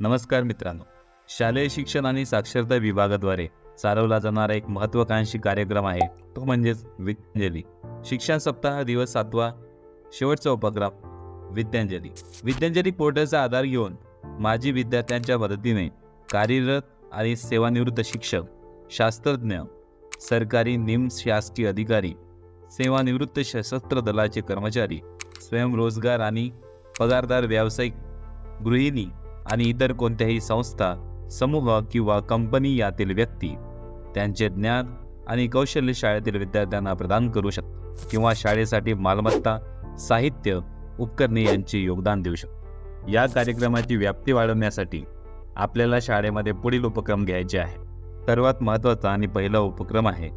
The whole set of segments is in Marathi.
नमस्कार मित्रांनो. शालेय शिक्षण आणि साक्षरता विभागाद्वारे चालवला जाणारा एक महत्त्वाकांक्षी कार्यक्रम आहे तो म्हणजेच विद्यांजली. शिक्षण सप्ताह दिवस सातवा शेवटचा उपक्रम विद्यांजली. विद्यांजली पोर्टलचा आधार घेऊन माजी विद्यार्थ्यांच्या मदतीने कार्यरत आणि सेवानिवृत्त शिक्षक शास्त्रज्ञ सरकारी निमशासकीय अधिकारी सेवानिवृत्त सशस्त्र दलाचे कर्मचारी स्वयंरोजगार आणि पगारदार व्यावसायिक गृहिणी आणि इतर कोणत्याही संस्था समूह किंवा कंपनी यातील व्यक्ती त्यांचे ज्ञान आणि कौशल्य शाळेतील विद्यार्थ्यांना प्रदान करू शकतात किंवा शाळेसाठी मालमत्ता साहित्य उपकरणे यांचे योगदान देऊ शकतो या कार्यक्रमाची व्याप्ती वाढवण्यासाठी आपल्याला शाळेमध्ये पुढील उपक्रम घ्यायचे आहे. सर्वात महत्त्वाचा आणि पहिला उपक्रम आहे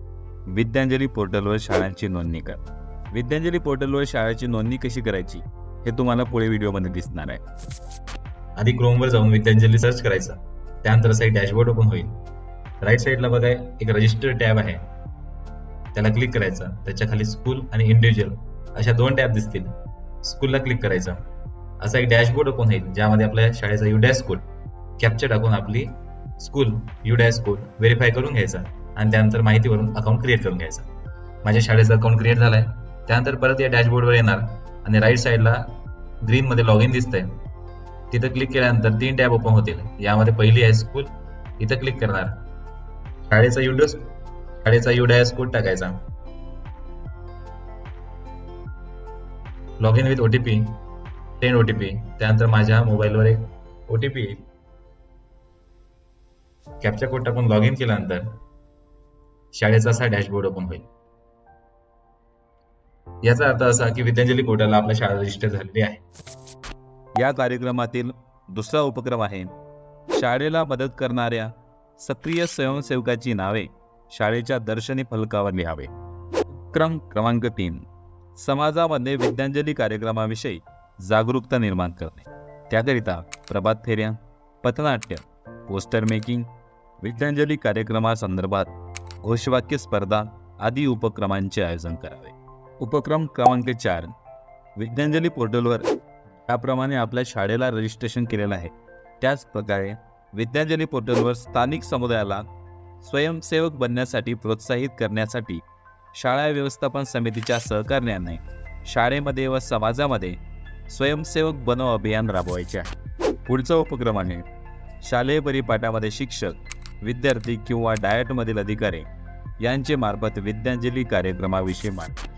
विद्यांजली पोर्टलवर शाळांची नोंदणी करा. विद्यांजली पोर्टलवर शाळेची नोंदणी कशी करायची हे तुम्हाला पुढे व्हिडिओमध्ये दिसणार आहे. आधी क्रोमवर जाऊन विद्यांजली सर्च करायचा. त्यानंतर असा एक डॅशबोर्ड ओपन होईल. राईट साईडला बघा एक रजिस्टर टॅब आहे. त्याला क्लिक करायचा. त्याच्याखाली स्कूल आणि इंडिव्हिज्युअल अशा दोन टॅब दिसतील. स्कूलला क्लिक करायचा. असा एक डॅशबोर्ड ओपन होईल ज्यामध्ये आपल्या शाळेचा युडॅस कोड कॅप्चर टाकून आपली स्कूल युडॅस कोड व्हेरीफाय करून घ्यायचा आणि त्यानंतर माहितीवरून अकाउंट क्रिएट करून घ्यायचा. माझ्या शाळेचा अकाउंट क्रिएट झालाय. त्यानंतर परत या डॅशबोर्डवर येणार आणि राईट साईडला ग्रीनमध्ये लॉग इन दिसतंय. तिथं क्लिक केल्यानंतर तीन टॅब ओपन होतील. यामध्ये पहिली आहे स्कूल इथं क्लिक करणार. शाळेचा युडस शाळेचा युडायस कोड टाकायचा. Log in with OTP ten OTP त्यानंतर माझ्या मोबाईलवर एक ओटीपी येईल. कॅप्चा कोड टाकून लॉग इन केल्यानंतर शाळेचा असा डॅशबोर्ड ओपन होईल. याचा अर्थ असा की विद्यांजली पोर्टलला आपल्या शाळा रजिस्टर झालेली आहे. या कार्यक्रमातील दुसरा उपक्रम आहे. शाळेला मदत करणाऱ्या सक्रिय स्वयंसेवकाची नावे शाळेच्या दर्शनी फलकावर लिहावे. उपक्रम क्रमांक तीन. समाजामध्ये विद्यांजली कार्यक्रमाविषयी जागरूकता निर्माण करणे. त्याकरिता प्रभात फेऱ्या पथनाट्य पोस्टर मेकिंग विद्यांजली कार्यक्रमासंदर्भात घोषवाक्य स्पर्धा आदी उपक्रमांचे आयोजन करावे. उपक्रम क्रमांक चार. विद्यांजली पोर्टलवर त्याप्रमाणे आपल्या शाळेला रजिस्ट्रेशन केलेलं आहे. त्याचप्रकारे विद्यांजली पोर्टलवर स्थानिक समुदायाला स्वयंसेवक बनण्यासाठी प्रोत्साहित करण्यासाठी शाळा व्यवस्थापन समितीच्या सहकार्याने शाळेमध्ये व समाजामध्ये स्वयंसेवक बनव अभियान राबवायचे आहे. पुढचा उपक्रम आहे शालेय परिपाठामध्ये शिक्षक विद्यार्थी किंवा डायटमधील अधिकारी यांचे मार्फत विद्यांजली कार्यक्रमाविषयी मांडणे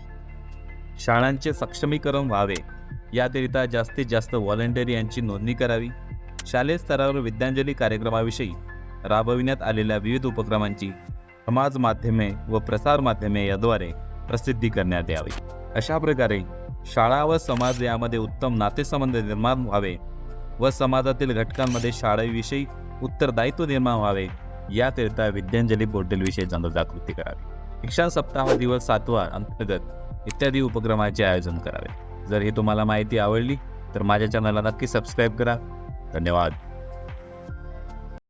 शाळांचे सक्षमीकरण व्हावे याकरिता जास्तीत जास्त व्हॉलेंटरी यांची नोंदणी करावी. शालेय स्तरावर विद्यांजली कार्यक्रमाविषयी राबविण्यात आलेल्या विविध उपक्रमांची समाज माध्यमे व प्रसार माध्यमे याद्वारे प्रसिद्धी करण्यात यावी. अशा प्रकारे शाळा व समाज यामध्ये उत्तम नातेसंबंध निर्माण व्हावे व समाजातील घटकांमध्ये शाळेविषयी उत्तरदायित्व निर्माण व्हावे याकरिता विद्यांजली पोर्टलविषयी जनजागृती करावी. शिक्षण सप्ताह दिवस सातवा अंतर्गत इत्यादी उपक्रमाचे आयोजन करावे. जर ही तुम्हाला माहिती आवडली तर माझ्या चॅनलला नक्की सबस्क्राईब करा. धन्यवाद.